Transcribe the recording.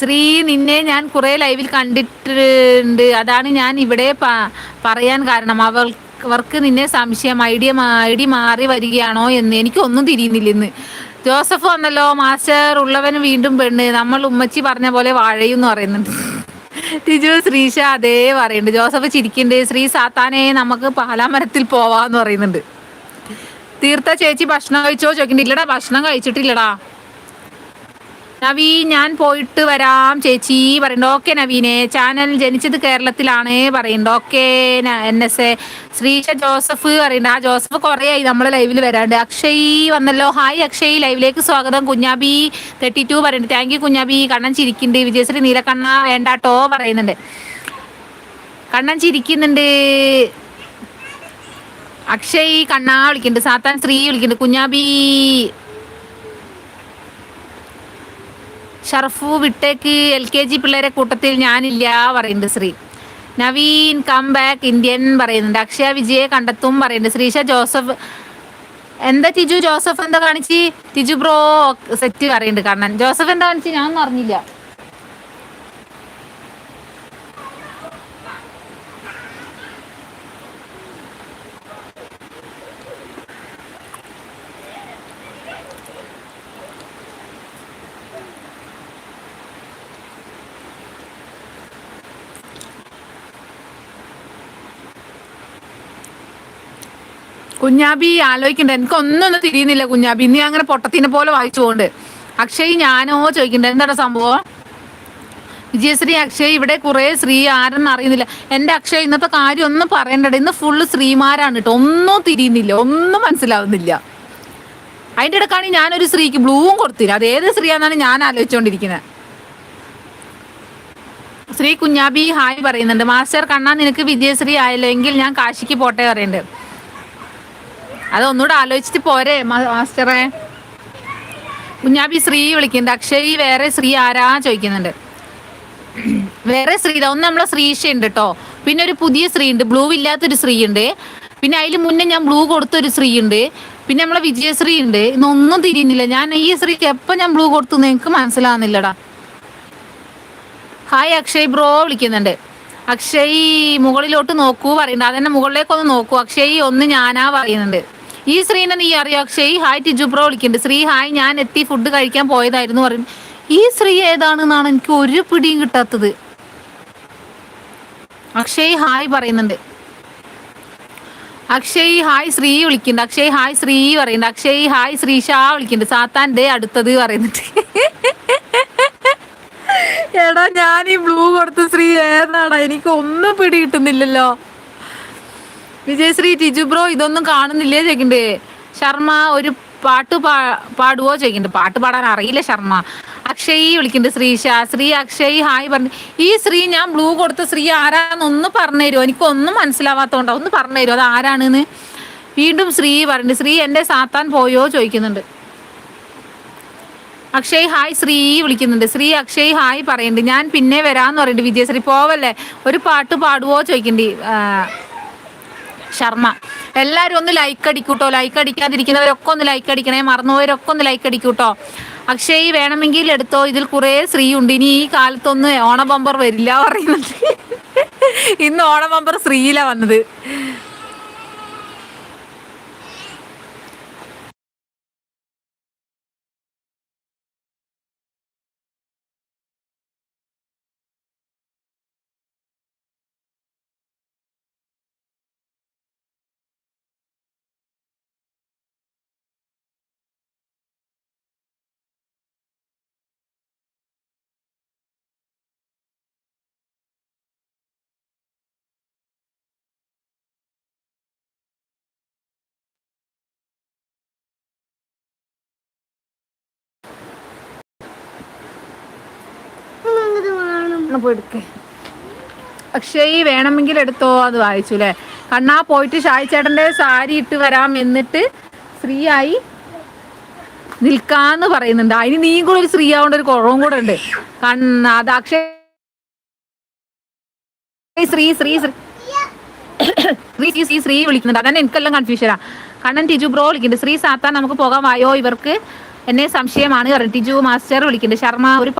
ശ്രീ നിന്നെ ഞാൻ കുറെ ലൈവിൽ കണ്ടിട്ടുണ്ട്. അതാണ് ഞാൻ ഇവിടെ പറയാൻ കാരണം. അവൾ അവർക്ക് നിന്നെ സംശയം ഐഡിയ ഐഡി മാറി വരികയാണോ എന്ന് എനിക്കൊന്നും തിരിയുന്നില്ല ഇന്ന് ജോസഫ് വന്നല്ലോ. മാസ്റ്റർ ഉള്ളവന് വീണ്ടും പെണ്ണ്. നമ്മൾ ഉമ്മച്ചി പറഞ്ഞ പോലെ വാഴയും എന്ന് പറയുന്നുണ്ട്. ടിജു ശ്രീഷ അതേ പറയുന്നുണ്ട്. ജോസഫ് ചിരിക്കുന്നുണ്ട്. ശ്രീ സാത്താനെ നമുക്ക് പാലാമരത്തിൽ പോവാന്ന് പറയുന്നുണ്ട്. തീർത്ത ചേച്ചി ഭക്ഷണം കഴിച്ചോ? ചോദിക്കുന്നുണ്ട്. ഇല്ലടാ ഭക്ഷണം കഴിച്ചിട്ടില്ലടാ. നവീ ഞാൻ പോയിട്ട് വരാം ചേച്ചി പറയുന്നുണ്ട്. ഓക്കെ നവീനെ ചാനൽ ജനിച്ചത് കേരളത്തിലാണ് പറയുന്നുണ്ട്. Okay N S A. Sreesha Joseph പറയുന്നുണ്ട്. ആ ജോസഫ് കുറേ ആയി നമ്മളെ ലൈവിൽ വരാണ്ട്. അക്ഷയ് വന്നല്ലോ. ഹായ് അക്ഷയ്. ലൈവിലേക്ക് സ്വാഗതം. കുഞ്ഞാബി തേർട്ടി ടു പറയുന്നുണ്ട്. Thank you Kunjabi. കണ്ണൻ ചിരിക്കുന്നുണ്ട്. വിജയശ്രീ നീലക്കണ്ണ വേണ്ടാട്ടോ പറയുന്നുണ്ട്. കണ്ണൻ ചിരിക്കുന്നുണ്ട്. അക്ഷയ് കണ്ണാ വിളിക്കുന്നുണ്ട്. സാത്താൻ ശ്രീ വിളിക്കുന്നുണ്ട്. കുഞ്ഞാബി ഷർഫു വിട്ടേക്ക് എൽ കെ ജി പിള്ളേരെ കൂട്ടത്തിൽ ഞാനില്ല പറയുന്നുണ്ട് Sree. Naveen come back Indian പറയുന്നുണ്ട്. അക്ഷയ വിജയെ കണ്ടെത്തും പറയുന്നുണ്ട്. ശ്രീഷ ജോസഫ് എന്താ ടിജു? ജോസഫ് എന്താ കാണിച്ച്? ടിജു ബ്രോ സെറ്റ് പറയുന്നുണ്ട് കണ്ണൻ. ജോസഫ് എന്താ കാണിച്ച്? ഞാൻ അറിഞ്ഞില്ല. കുഞ്ഞാബി ആലോചിക്കണ്ട. എനിക്കൊന്നും തിരിയുന്നില്ല കുഞ്ഞാബി. നീ അങ്ങനെ പൊട്ടത്തിനെ പോലെ വായിച്ചു പോണ്ട് അക്ഷയ് ഞാനോ ചോദിക്കണ്ട. എന്താണ് സംഭവം? വിജയശ്രീ അക്ഷയ് ഇവിടെ കുറെ സ്ത്രീ ആരെന്ന് അറിയുന്നില്ല. എന്റെ അക്ഷയ് ഇന്നത്തെ കാര്യം ഒന്നും പറയണ്ടട. ഇന്ന് ഫുള്ള് സ്ത്രീമാരാണ് കേട്ടോ ഒന്നും തിരിയുന്നില്ല. ഒന്നും മനസ്സിലാവുന്നില്ല. അതിന്റെ ഇടക്കാണ് ഞാനൊരു സ്ത്രീക്ക് ബ്ലൂവും കൊടുത്തില്ല അത് ഏത് സ്ത്രീയാന്നാണ് ഞാൻ ആലോചിച്ചുകൊണ്ടിരിക്കുന്നത് ശ്രീ കുഞ്ഞാബി ഹായ് പറയുന്നുണ്ട്. മാസ്റ്റർ കണ്ണാ നിനക്ക് വിജയശ്രീ ആയല്ലോ. എങ്കിൽ ഞാൻ കാശിക്ക് പോട്ടെ പറയുന്നുണ്ട് അതൊന്നുകൂടെ ആലോചിച്ചിട്ട് പോരെ മാസ്റ്ററെ. കുഞ്ഞാബി ശ്രീ വിളിക്കുന്നുണ്ട്. അക്ഷയ് വേറെ ശ്രീ ആരാ ചോദിക്കുന്നുണ്ട്. വേറെ ശ്രീ ഒന്ന് നമ്മളെ ശ്രീഷ ഉണ്ട് കേട്ടോ പിന്നെ ഒരു പുതിയ ശ്രീ ഉണ്ട്. ബ്ലൂ ഇല്ലാത്തൊരു ശ്രീ ഉണ്ട്. പിന്നെ അതിൽ മുന്നേ ഞാൻ ബ്ലൂ കൊടുത്തൊരു ശ്രീ ഉണ്ട്. പിന്നെ നമ്മളെ വിജയശ്രീ ഉണ്ട്. ഇന്നൊന്നും തിരിയുന്നില്ല. ഞാൻ ഈ ശ്രീക്ക് എപ്പോ ഞാൻ ബ്ലൂ കൊടുത്തു എനിക്ക് മനസ്സിലാവുന്നില്ലടാ. ഹായ് അക്ഷയ് ബ്രോ വിളിക്കുന്നുണ്ട്. അക്ഷയ് മുകളിലോട്ട് നോക്കൂ പറയുന്നുണ്ട്. അതെന്നെ മുകളിലേക്കൊന്ന് നോക്കൂ. അക്ഷയ് ഒന്ന് ഞാനാ പറയുന്നുണ്ട്. ഈ ശ്രീനെ നീ അറിയോ. അക്ഷയ് ഹായ് ടിജു ബ്രോ വിളിക്കുന്നുണ്ട് ശ്രീ ഹായ് ഞാൻ എത്തി ഫുഡ് കഴിക്കാൻ പോയതായിരുന്നു പറയും ഈ ശ്രീ ഏതാണെന്നാണ് എനിക്ക് ഒരു പിടിയും കിട്ടാത്തത്. അക്ഷയ് ഹായ് പറയുന്നുണ്ട്. അക്ഷയ് ഹായ് ശ്രീ വിളിക്കുന്നുണ്ട് അക്ഷയ് ഹായ് ശ്രീ പറയുന്നുണ്ട്. അക്ഷയ് ഹായ് ശ്രീഷ വിളിക്കുന്നുണ്ട് സാത്താൻ അടുത്തത് പറയുന്നുണ്ട്. എടാ ഞാൻ ഈ ബ്ലൂ കൊടുത്ത ശ്രീ ഏതാടാ? എനിക്ക് ഒന്നും പിടി കിട്ടുന്നില്ലല്ലോ. വിജയശ്രീ ടിജു ബ്രോ ഇതൊന്നും കാണുന്നില്ലേ ചോദിക്കണ്ടേ. ശർമ്മ ഒരു പാട്ട് പാ പാടുവോ ചോദിക്കണ്ട്. പാട്ട് പാടാൻ അറിയില്ല ശർമ്മ. അക്ഷയ് വിളിക്കുന്നുണ്ട് ശ്രീഷ. ശ്രീ അക്ഷയ് ഹായ് പറഞ്ഞു. ഈ ശ്രീ ഞാൻ ബ്ലൂ കൊടുത്ത ശ്രീ ആരാന്നൊന്ന് പറഞ്ഞു തരുമോ എനിക്കൊന്നും മനസ്സിലാവാത്തോണ്ടോ. ഒന്ന് പറഞ്ഞു തരുമോ അത് ആരാണെന്ന്? വീണ്ടും ശ്രീ പറഞ്ഞു. ശ്രീ എന്റെ സാത്താൻ പോയോ ചോദിക്കുന്നുണ്ട്. അക്ഷയ് ഹായ് ശ്രീ വിളിക്കുന്നുണ്ട്. ശ്രീ അക്ഷയ് ഹായ് പറയുന്നുണ്ട്. ഞാൻ പിന്നെ വരാന്ന് പറയുന്നുണ്ട്. വിജയശ്രീ പോവല്ലേ? ഒരു പാട്ട് പാടുവോ ചോദിക്കണ്ടി. ശർമ്മ. എല്ലാവരും ഒന്ന് ലൈക്ക് അടിക്കൂട്ടോ. ലൈക്ക് അടിക്കാതിരിക്കുന്നവരൊക്കെ ഒന്ന് ലൈക്ക് അടിക്കണേ. മറന്നുപോയവരൊക്കെ ഒന്ന് ലൈക്ക് അടിക്കൂട്ടോ. അക്ഷയ് വേണമെങ്കിൽ എടുത്തോ. ഇതിൽ കുറേ സ്ത്രീ ഉണ്ട് ഇനി ഈ കാലത്തൊന്ന് ഓണ ബമ്പർ വരില്ല പറയുന്നുണ്ട് ഇന്ന് ഓണ ബമ്പർ സ്ത്രീയിലാണ് വന്നത്. പോയി അക്ഷയ് വേണമെങ്കിൽ എടുത്തോ? അത് വായിച്ചു അല്ലേ കണ്ണാ പോയിട്ട് ഷായി സാരി ഇട്ട് വരാം എന്നിട്ട് സ്ത്രീ ആയി നിൽക്കാന്ന് പറയുന്നുണ്ട്. അതിന് നീയും കൂടെ ഒരു സ്ത്രീ ആവേണ്ട ഒരു കുറവും കൂടെ ഉണ്ട്. കണ്ണ അത് അക്ഷയ് ശ്രീ ശ്രീ ശ്രീ ശ്രീ ശ്രീ ശ്രീ വിളിക്കുന്നുണ്ട്. അതന്നെ എനിക്കെല്ലാം കൺഫ്യൂഷനാ കണ്ണൻ ടിജു ബ്രോ വിളിക്കുന്നുണ്ട്. ശ്രീ സാത്താൻ നമുക്ക് പോകാൻ വായോ ഇവർക്ക് എന്നെ സംശയമാണ് ടിജു മാസ്റ്റർ വിളിക്കുന്നുണ്ട്. ശർമ്മ ഒരു